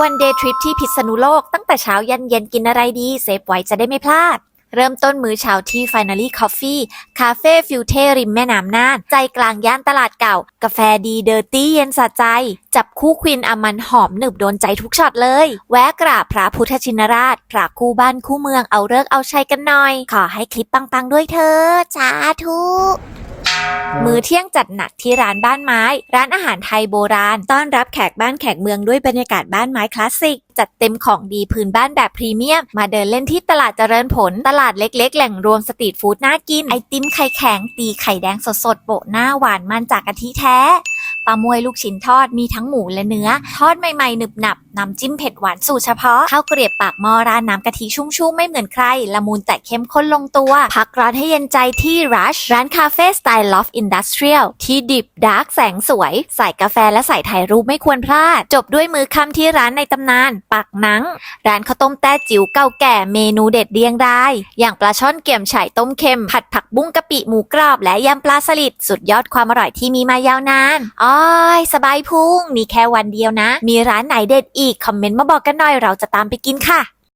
วันเดย์ทริปที่พิษณุโลกตั้งแต่เช้ายันเย็นกินอะไรดี เซฟไว้จะได้ไม่พลาด เริ่มต้นมื้อเช้าที่ Finally Coffee คาเฟ่ฟิวเทริมแม่น้ำน่าน ใจกลางย่านตลาดเก่า กาแฟดีเดอร์ตี้เย็นสะใจ จับคู่ควินอามันหอมหนึบโดนใจทุกช็อตเลย แวะกราบพระพุทธชินราช พระคู่บ้านคู่เมืองเอาเลิกเอาชัยกันหน่อย ขอให้คลิปปังๆด้วยเธอสาธุ มื้อเที่ยงจัดหนักที่ร้านบ้านไม้ ร้านอาหารไทยโบราณ ต้อนรับแขกบ้านแขกเมืองด้วยบรรยากาศบ้านไม้คลาสสิก จัดเต็มของดีพื้นบ้านแบบพรีเมียม มาเดินเล่นที่ตลาดเจริญผล ตลาดเล็ก ๆ แหล่งรวมสตรีทฟู้ดน่ากิน ไอติมไข่แข็ง ตีไข่แดงสดๆโปะหน้าหวานมันจากกะทิแท้ปลามวยลูกชิ้นทอดมีทั้งหมูและเนื้อ ทอดใหม่ๆหนึบหนับ น้ำจิ้มเผ็ดหวานสูตรเฉพาะข้าวเกรียบปากหม้อรานน้ำกะทิชุ่มๆไม่เหมือนใคร ละมุนแต่เข้มข้นลงตัว พักร้อนให้เย็นใจที่ Rush ร้านคาเฟ่สไตล์ลอฟอินดัสเทรียลที่ดิบดาร์กแสงสวย ใส่กาแฟและใส่ถ่ายรูปไม่ควรพลาด จบด้วยมือค่ำที่ร้านในตำนานปักนัง ร้านข้าวต้มแต้จิ๋วเก่าแก่เมนูเด็ดเรียงราย อย่างปลาช่อนเกี่ยมไฉ่ต้มเค็ม ผัดผักบุ้งกะปิหมูกรอบ และยำปลาสลิดสุดยอดความอร่อยที่มีมายาวนานอ้อยสบายพุงมีแค่วันเดียวนะ มีร้านไหนเด็ดอีกคอมเมนต์มาบอกกันหน่อยเราจะตามไปกินค่ะ